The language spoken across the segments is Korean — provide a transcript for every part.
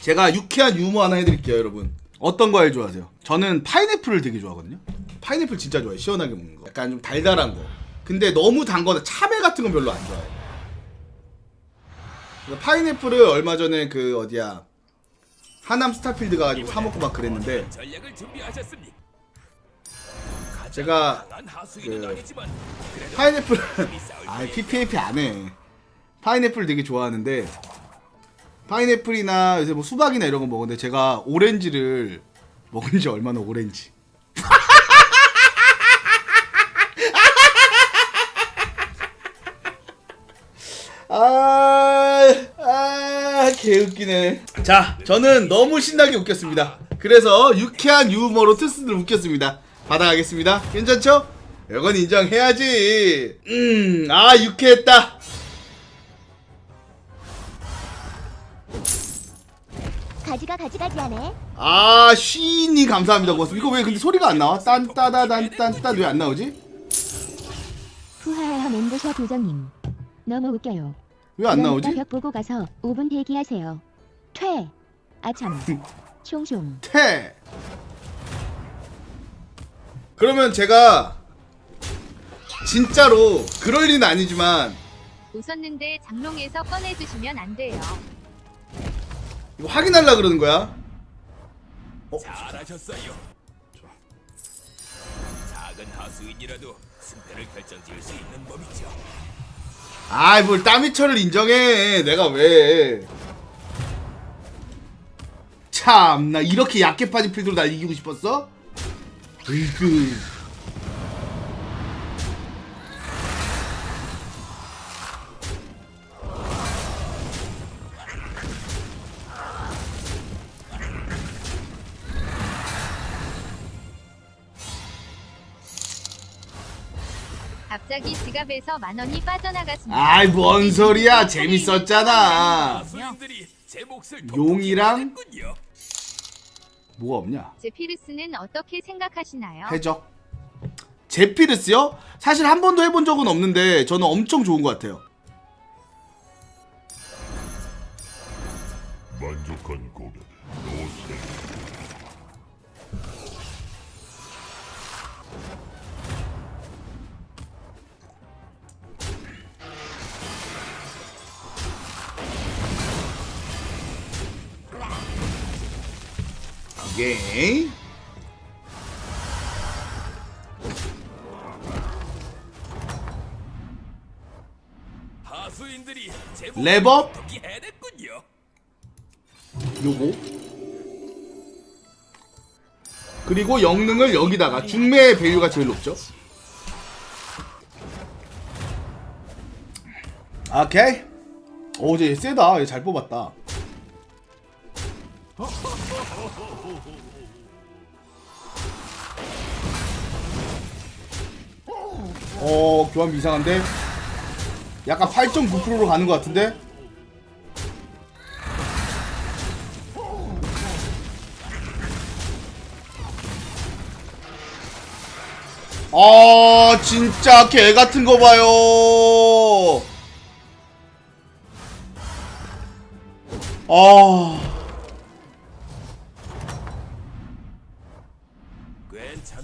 제가 유쾌한 유머 하나 해드릴게요, 여러분. 어떤 과일 좋아하세요? 저는 파인애플을 되게 좋아하거든요. 파인애플 진짜 좋아해. 시원하게 먹는 거. 약간 좀 달달한 거. 근데 너무 단 거나 참외 같은 건 별로 안 좋아해. 그래서 파인애플을 얼마 전에 그 어디야 하남 스타필드 가가지고 사 먹고 막 그랬는데? 제가 그 파인애플 아 PPAP 안 해. 파인애플 되게 좋아하는데 파인애플이나 요새 뭐 수박이나 이런 거 먹는데 제가 오렌지를 먹은 지 얼마나 오렌지. 아, 아, 개웃기네. 자, 저는 너무 신나게 웃겼습니다. 그래서 유쾌한 유머로 트스를 웃겼습니다. 받아가겠습니다. 괜찮죠? 이건 인정해야지. 음, 아, 유쾌했다. 가지가 가지가지하네. 아, 쉬니 감사합니다. 고맙습니다. 이거 왜 근데 소리가 안 나와? 딴따다단딴딴 왜 안 나오지? 후하하 멘도샤 도정님. 너무 웃겨요. 왜 안 그러니까 나오지? 벽 보고 가서 5분 대기하세요. 퇴. 아참. 숑숑. 퇴. 그러면 제가 진짜로 그럴 리는 아니지만 웃었는데 장롱에서 꺼내주시면 안 돼요. 이거 확인하려 그러는 거야. 어? 잘하셨어요. 작은 하수인이라도 승패를 결정지을 수 있는 법이죠. 아이 뭘 따미철을 인정해 내가 왜 참 나 이렇게 약해 빠진 필드로 날 이기고 싶었어? 으이그 갑자기 지갑에서 만 원이 빠져나갔습니다. 아이 뭔 소리야 재밌었잖아 용이랑? 요 뭐가 없냐 제피르스는 어떻게 생각하시나요? 해적 제피르스요? 사실 한 번도 해본 적은 없는데 저는 엄청 좋은 것 같아요 예 레버? 요거? 그리고 영능을 여기다가 중매의 배율가 제일 높죠? 오케이. 오 이제 세다. 얘 잘 뽑았다. 어 교환 이상한데? 약간 8.9%로 가는 것 같은데? 아 진짜 개 같은 거 봐요. 아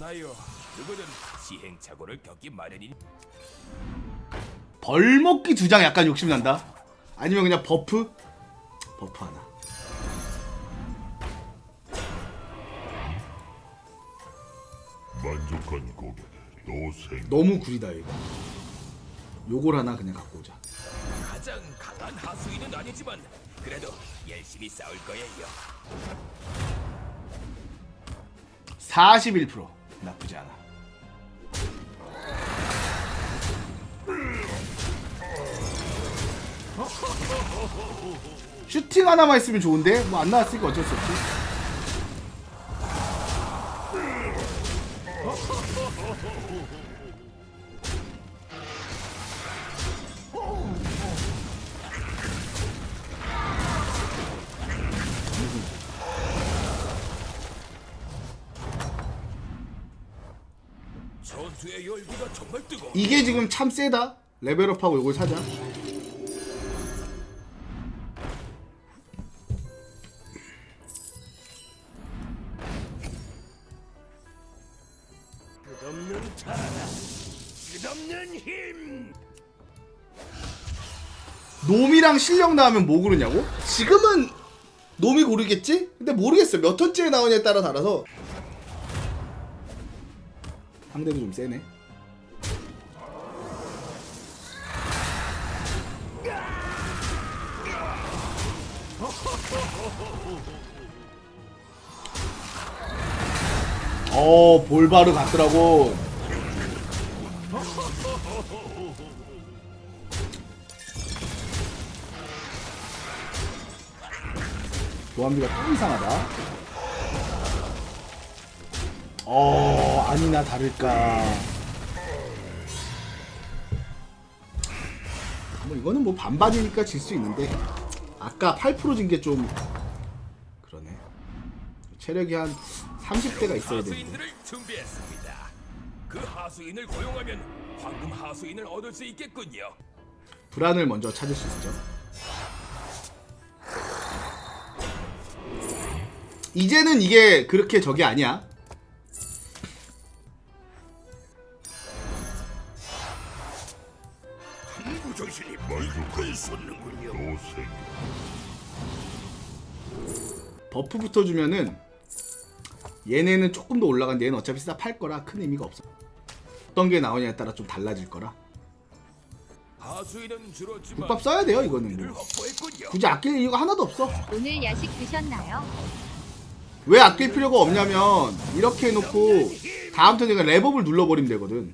괜찮아요. 누구든 시행착오를 겪기 마련이니 벌먹기 두 장 약간 욕심 난다. 아니면 그냥 버프 버프 하나. 만족한 고객 노세 너무 구리다 이거. 요걸 하나 그냥 갖고 오자. 가장 강한 하수인은 아니지만 그래도 열심히 싸울 거예요. 41% 나쁘지 않아. 슈팅 하나만 있으면 좋은데 뭐 안 나왔으니까 어쩔 수 없지. 전 이게 지금 참 세다. 레벨업하고 이걸 사자. 놈이랑 실력 나오면 뭐 그러냐고? 지금은 놈이 고르겠지? 근데 모르겠어. 몇 턴째 나오냐에 따라 달아서. 상대도 좀 세네. 어, 볼바르 같더라고. 조합비가 또 이상하다. 어, 아니나 다를까. 뭐 이거는 뭐 반반이니까 질 수 있는데 아까 8%진 게좀 그러네. 체력이 한 30대가 있어야 되는데. 하수인들을 준비했습니다. 그 하수인을 고용하면 황금 하수인을 얻을 수 있겠군요. 불안을 먼저 찾을 수 있죠. 이제는 이게 그렇게 저게 아니야. 무정신이 만족한 솟는군요. 노생 버프 붙어주면은 얘네는 조금 더 올라간데 얘는 어차피 싹팔 거라 큰 의미가 없어. 어떤 게 나오냐에 따라 좀 달라질 거라. 국밥 써야 돼요 이거는 뭐. 굳이 아낄 이유가 하나도 없어. 오늘 야식 드셨나요? 왜 아낄 필요가 없냐면 이렇게 해놓고 다음 턴에 그냥 랩업을 눌러버리면 되거든.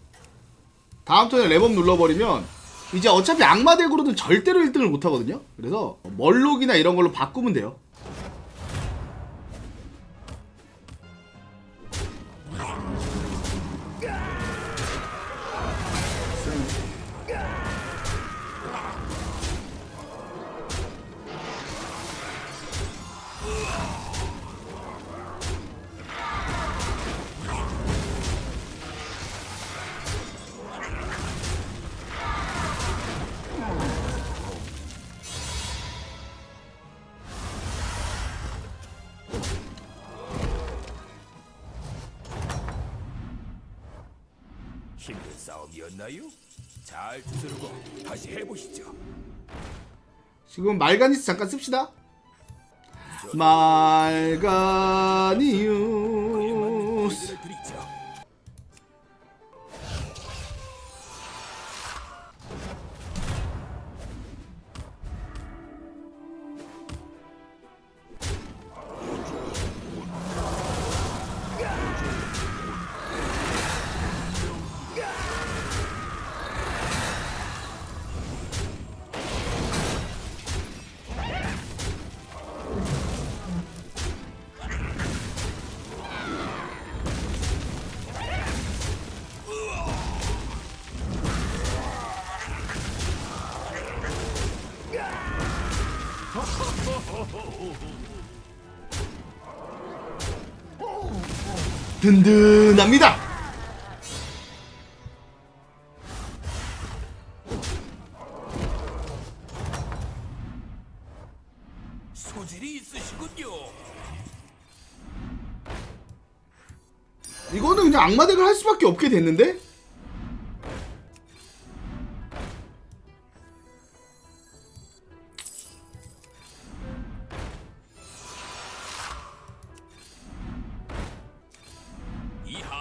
다음 턴에 랩업 눌러버리면 이제 어차피 악마 덱으로는 절대로 1등을 못하거든요. 그래서 멀록이나 이런 걸로 바꾸면 돼요. 힘든 싸움이었나요? 잘 두드리고 다시 해보시죠. 지금 말가니스 잠깐 씁시다. 말가니우 든든합니다. 소질이 있으시군요. 이거는 그냥 악마 덱을 할 수밖에 없게 됐는데?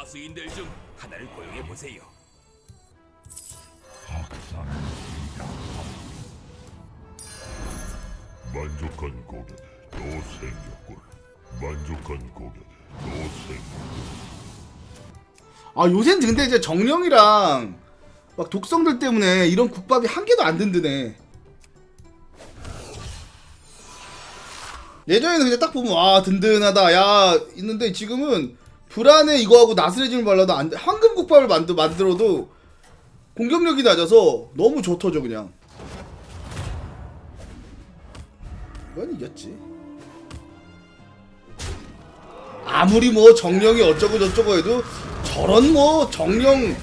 하수인들 중 하나를 고용해 보세요. 만족한 고객 또 생겼군 만족한 고객 또 생겼군 아 요새는 근데 이제 정령이랑 막 독성들 때문에 이런 국밥이 한 개도 안 든든해. 예전에는 그냥 딱 보면 와 든든하다 야 있는데 지금은 불안해 이거하고 나스레짐을 발라도 안 돼. 황금 국밥을 만들 만들어도 공격력이 낮아서 너무 좋터져 그냥. 이건 이겼지. 아무리 뭐 정령이 어쩌고 저쩌고 해도 저런 뭐 정령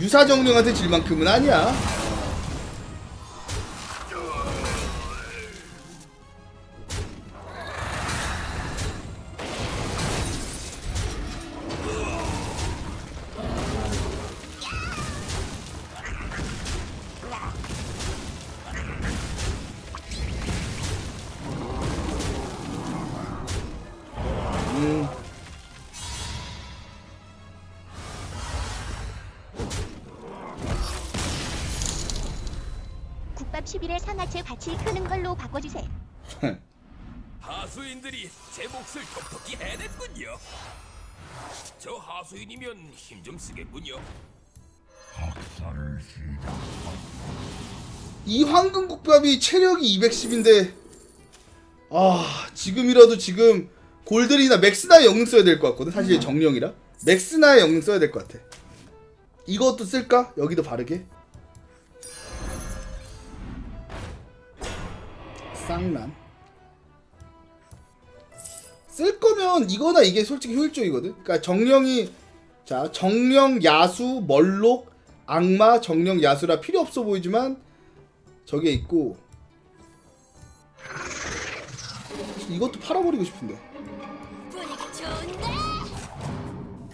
유사 정령한테 질 만큼은 아니야. 30일에 상하체 같이 크는 걸로 바꿔주세요. 하수인들이 제 몫을 톡톡히 해냈군요. 저 하수인이면 힘 좀 쓰겠군요. 이 황금국밥이 체력이 210인데 아 지금이라도 지금 골드리나 맥스나 영능 써야 될 것 같거든 사실 음. 정령이라 맥스나 영능 써야 될 것 같아 이것도 쓸까? 여기도 바르게 쌍란 쓸 거면 이거나 이게 솔직히 효율적이거든 그러니까 정령이 자 정령 야수 멀록 악마 정령 야수라 필요 없어 보이지만 저게 있고 이것도 팔아버리고 싶은데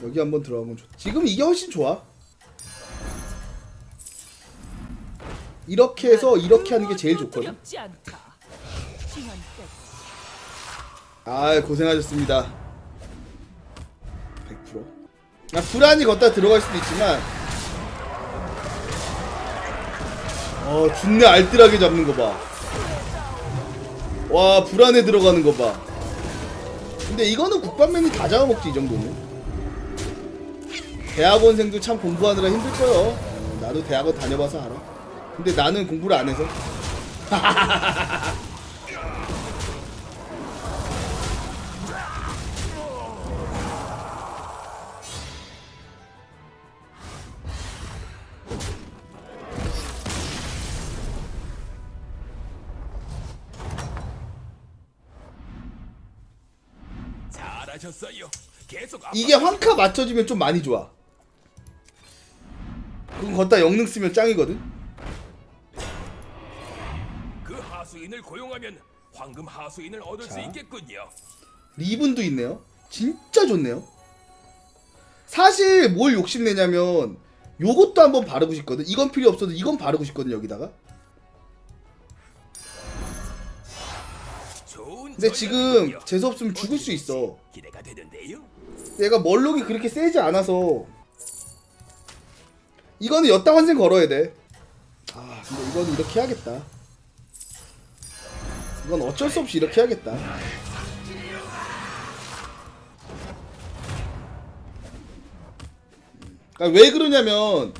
여기 한번 들어가면 좋 지금 이게 훨씬 좋아 이렇게 해서 이렇게 하는 게 제일 좋거든 아 고생하셨습니다. 100% 아, 불안이 걷다 들어갈 수도 있지만 어 준내 알뜰하게 잡는 거봐와 불안에 들어가는 거봐. 근데 이거는 국밥맨이 다 잡아먹지 이 정도는 대학원생도 참 공부하느라 힘들 거요 어, 나도 대학원 다녀봐서 알아. 근데 나는 공부를 안 해서 이게 황카 맞춰지면 좀 많이 좋아 그건 걷다 영능 쓰면 짱이거든 그 하수인을 고용하면 황금 하수인을 얻을 수 자. 있겠군요. 리븐도 있네요. 진짜 좋네요. 사실 뭘 욕심내냐면 요것도 한번 바르고 싶거든. 이건 필요 없어도 이건 바르고 싶거든 여기다가. 근데 지금. 재수 없으면 죽을 수 있어. 얘가 멀록이 그렇게 세지 않아서 이거는 여따 환생 걸어야 돼. 아 근데 이거는 이렇게 해야겠다. 이건 어쩔 수 없이 이렇게 해야겠다. 그러니까 왜 그러냐면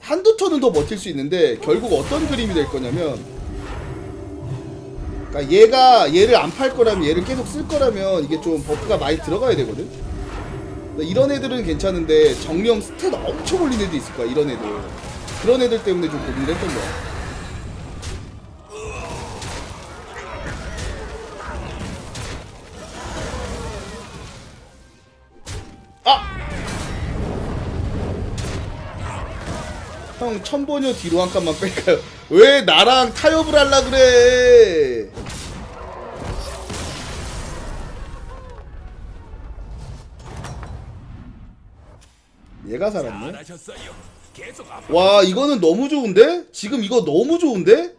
한두 턴은 더 버틸 수 있는데 결국 어떤 그림이 될 거냐면 그러니까 얘가 얘를 안 팔 거라면 얘를 계속 쓸 거라면 이게 좀 버프가 많이 들어가야 되거든. 그러니까 이런 애들은 괜찮은데 정령 스탯 엄청 올린 애도 있을 거야 이런 애들 그런 애들 때문에 좀 고민을 했던 거야 아! 형 천보녀 뒤로 한 칸만 뺄까요? 왜 나랑 타협을 할라 그래 얘가 살았네 와 이거는 너무 좋은데? 지금 이거 너무 좋은데?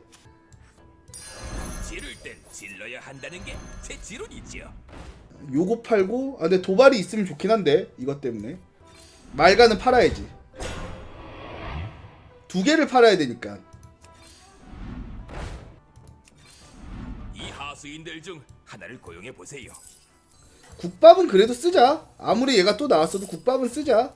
요거 팔고 아 근데 도발이 있으면 좋긴 한데 이것 때문에. 말가는 팔아야지. 두 개를 팔아야 되니까. 이 하수인들 중 하나를 고용해 보세요. 국밥은 그래도 쓰자. 아무리 얘가 또 나왔어도 국밥은 쓰자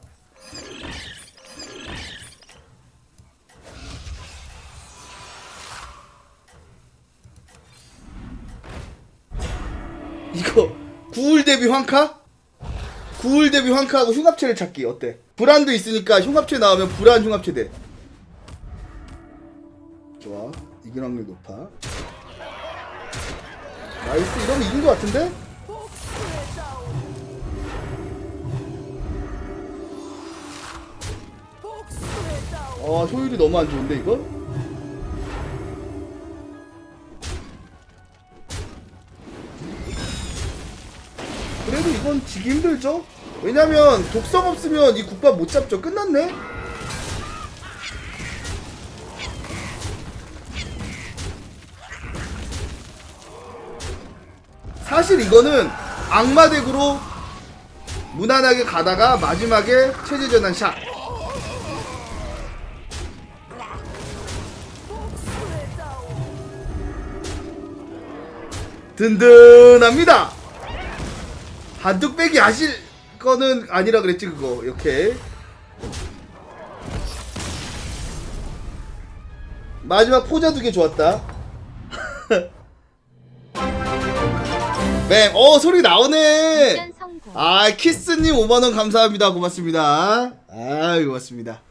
이거 구울 대비 황카? 구울 대비 황카하고 흉합체를 찾기 어때? 불안도 있으니까 흉합체 나오면 불안 흉합체 돼 좋아 이길 확률 높아 나이스 이러면 이긴 것 같은데? 어 효율이 너무 안 좋은데 이거? 그래도 이건 지기 힘들죠? 왜냐면 독성 없으면 이 국밥 못 잡죠 끝났네? 사실 이거는 악마덱으로 무난하게 가다가 마지막에 체제 전환 샷. 든든합니다. 한뚝배기 하실 거는 아니라 그랬지 그거 이렇게 마지막 포자 두 개 좋았다. 뱀, 어 소리 나오네. 미션 성공. 아 키스님 5만 원 감사합니다 고맙습니다 아 고맙습니다